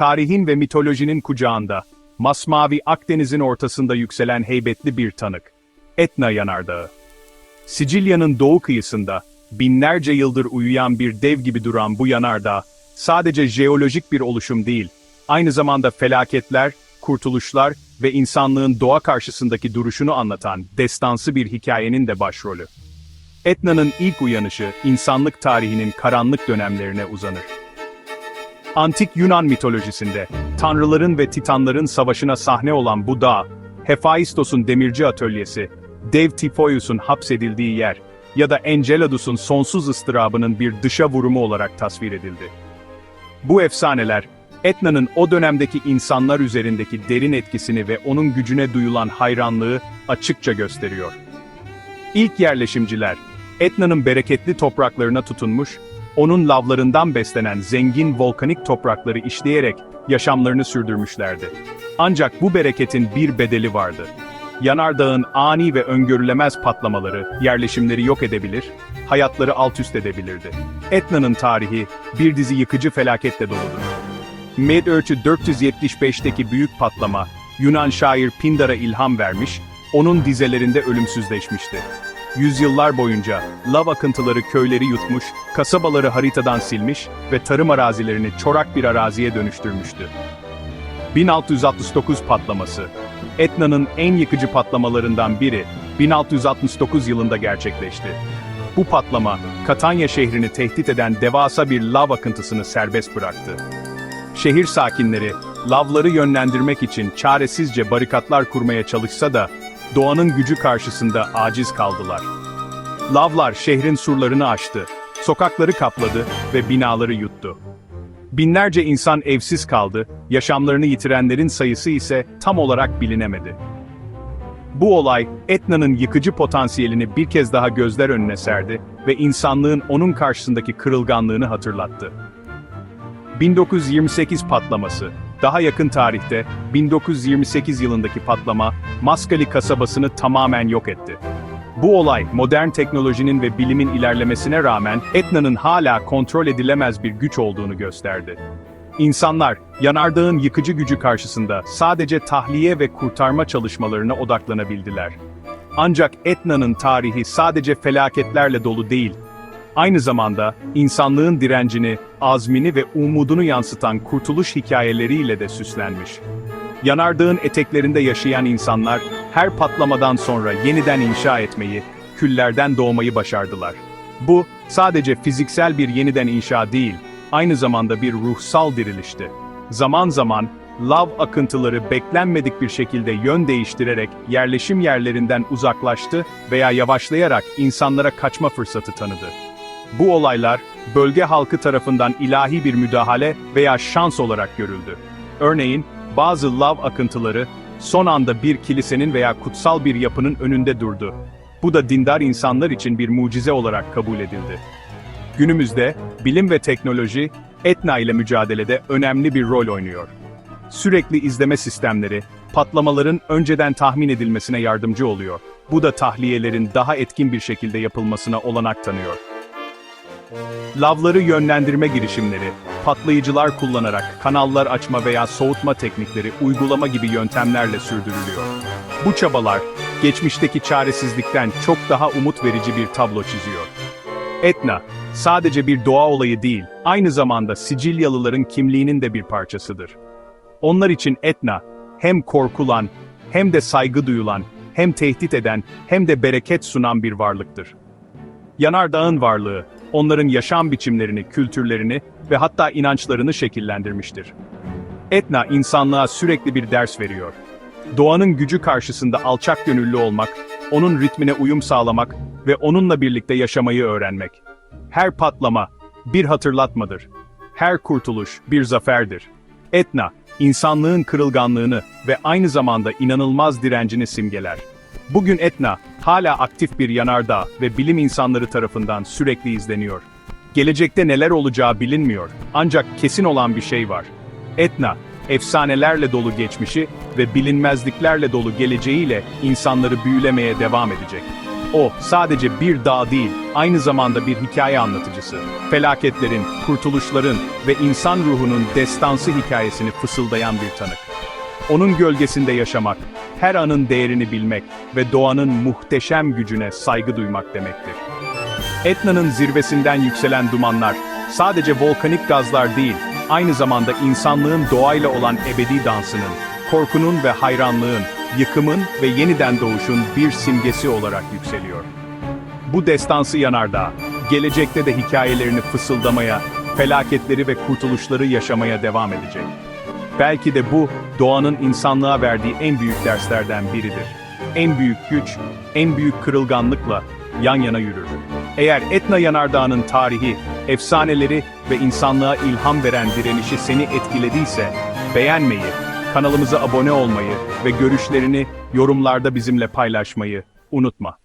tarihin ve mitolojinin kucağında, masmavi Akdeniz'in ortasında yükselen heybetli bir tanık. Etna Yanardağı. Sicilya'nın doğu kıyısında, binlerce yıldır uyuyan bir dev gibi duran bu yanardağ, sadece jeolojik bir oluşum değil, aynı zamanda felaketler, kurtuluşlar ve insanlığın doğa karşısındaki duruşunu anlatan destansı bir hikayenin de başrolü. Etna'nın ilk uyanışı, insanlık tarihinin karanlık dönemlerine uzanır. Antik Yunan mitolojisinde, tanrıların ve titanların savaşına sahne olan bu dağ, Hephaistos'un demirci atölyesi, dev Tifoius'un hapsedildiği yer ya da Enceladus'un sonsuz ıstırabının bir dışa vurumu olarak tasvir edildi. Bu efsaneler, Etna'nın o dönemdeki insanlar üzerindeki derin etkisini ve onun gücüne duyulan hayranlığı açıkça gösteriyor. İlk yerleşimciler, Etna'nın bereketli topraklarına tutunmuş, onun lavlarından beslenen zengin volkanik toprakları işleyerek yaşamlarını sürdürmüşlerdi. Ancak bu bereketin bir bedeli vardı. Yanardağın ani ve öngörülemez patlamaları yerleşimleri yok edebilir, hayatları alt üst edebilirdi. Etna'nın tarihi bir dizi yıkıcı felaketle doludur. Med-Ölçü 475'teki büyük patlama, Yunan şair Pindar'a ilham vermiş, onun dizelerinde ölümsüzleşmişti. Yüzyıllar boyunca lav akıntıları köyleri yutmuş, kasabaları haritadan silmiş ve tarım arazilerini çorak bir araziye dönüştürmüştü. 1669 patlaması, Etna'nın en yıkıcı patlamalarından biri, 1669 yılında gerçekleşti. Bu patlama, Katanya şehrini tehdit eden devasa bir lav akıntısını serbest bıraktı. Şehir sakinleri, lavları yönlendirmek için çaresizce barikatlar kurmaya çalışsa da, doğanın gücü karşısında aciz kaldılar. Lavlar şehrin surlarını aştı, sokakları kapladı ve binaları yuttu. Binlerce insan evsiz kaldı, yaşamlarını yitirenlerin sayısı ise tam olarak bilinemedi. Bu olay, Etna'nın yıkıcı potansiyelini bir kez daha gözler önüne serdi ve insanlığın onun karşısındaki kırılganlığını hatırlattı. 1928 patlaması. Daha yakın tarihte 1928 yılındaki patlama Maskali kasabasını tamamen yok etti. Bu olay modern teknolojinin ve bilimin ilerlemesine rağmen Etna'nın hala kontrol edilemez bir güç olduğunu gösterdi. İnsanlar, yanardağın yıkıcı gücü karşısında sadece tahliye ve kurtarma çalışmalarına odaklanabildiler. Ancak Etna'nın tarihi sadece felaketlerle dolu değil, aynı zamanda insanlığın direncini, azmini ve umudunu yansıtan kurtuluş hikayeleriyle de süslenmiş. Yanardağın eteklerinde yaşayan insanlar, her patlamadan sonra yeniden inşa etmeyi, küllerden doğmayı başardılar. Bu, sadece fiziksel bir yeniden inşa değil, aynı zamanda bir ruhsal dirilişti. Zaman zaman, lav akıntıları beklenmedik bir şekilde yön değiştirerek yerleşim yerlerinden uzaklaştı veya yavaşlayarak insanlara kaçma fırsatı tanıdı. Bu olaylar, bölge halkı tarafından ilahi bir müdahale veya şans olarak görüldü. Örneğin, bazı lav akıntıları, son anda bir kilisenin veya kutsal bir yapının önünde durdu. Bu da dindar insanlar için bir mucize olarak kabul edildi. Günümüzde, bilim ve teknoloji, Etna ile mücadelede önemli bir rol oynuyor. Sürekli izleme sistemleri, patlamaların önceden tahmin edilmesine yardımcı oluyor. Bu da tahliyelerin daha etkin bir şekilde yapılmasına olanak tanıyor. Lavları yönlendirme girişimleri, patlayıcılar kullanarak kanallar açma veya soğutma teknikleri uygulama gibi yöntemlerle sürdürülüyor. Bu çabalar, geçmişteki çaresizlikten çok daha umut verici bir tablo çiziyor. Etna, sadece bir doğa olayı değil, aynı zamanda Sicilyalıların kimliğinin de bir parçasıdır. Onlar için Etna, hem korkulan, hem de saygı duyulan, hem tehdit eden, hem de bereket sunan bir varlıktır. Yanardağın varlığı, onların yaşam biçimlerini, kültürlerini ve hatta inançlarını şekillendirmiştir. Etna insanlığa sürekli bir ders veriyor. Doğanın gücü karşısında alçak gönüllü olmak, onun ritmine uyum sağlamak ve onunla birlikte yaşamayı öğrenmek. Her patlama bir hatırlatmadır. Her kurtuluş bir zaferdir. Etna, insanlığın kırılganlığını ve aynı zamanda inanılmaz direncini simgeler. Bugün Etna, hala aktif bir yanardağ ve bilim insanları tarafından sürekli izleniyor. Gelecekte neler olacağı bilinmiyor, ancak kesin olan bir şey var. Etna, efsanelerle dolu geçmişi ve bilinmezliklerle dolu geleceğiyle insanları büyülemeye devam edecek. O, sadece bir dağ değil, aynı zamanda bir hikaye anlatıcısı. Felaketlerin, kurtuluşların ve insan ruhunun destansı hikayesini fısıldayan bir tanık. Onun gölgesinde yaşamak, her anın değerini bilmek ve doğanın muhteşem gücüne saygı duymak demektir. Etna'nın zirvesinden yükselen dumanlar, sadece volkanik gazlar değil, aynı zamanda insanlığın doğayla olan ebedi dansının, korkunun ve hayranlığın, yıkımın ve yeniden doğuşun bir simgesi olarak yükseliyor. Bu destansı yanardağ, gelecekte de hikayelerini fısıldamaya, felaketleri ve kurtuluşları yaşamaya devam edecek. Belki de bu, doğanın insanlığa verdiği en büyük derslerden biridir. En büyük güç, en büyük kırılganlıkla yan yana yürür. Eğer Etna Yanardağı'nın tarihi, efsaneleri ve insanlığa ilham veren direnişi seni etkilediyse, beğenmeyi, kanalımıza abone olmayı ve görüşlerini yorumlarda bizimle paylaşmayı unutma.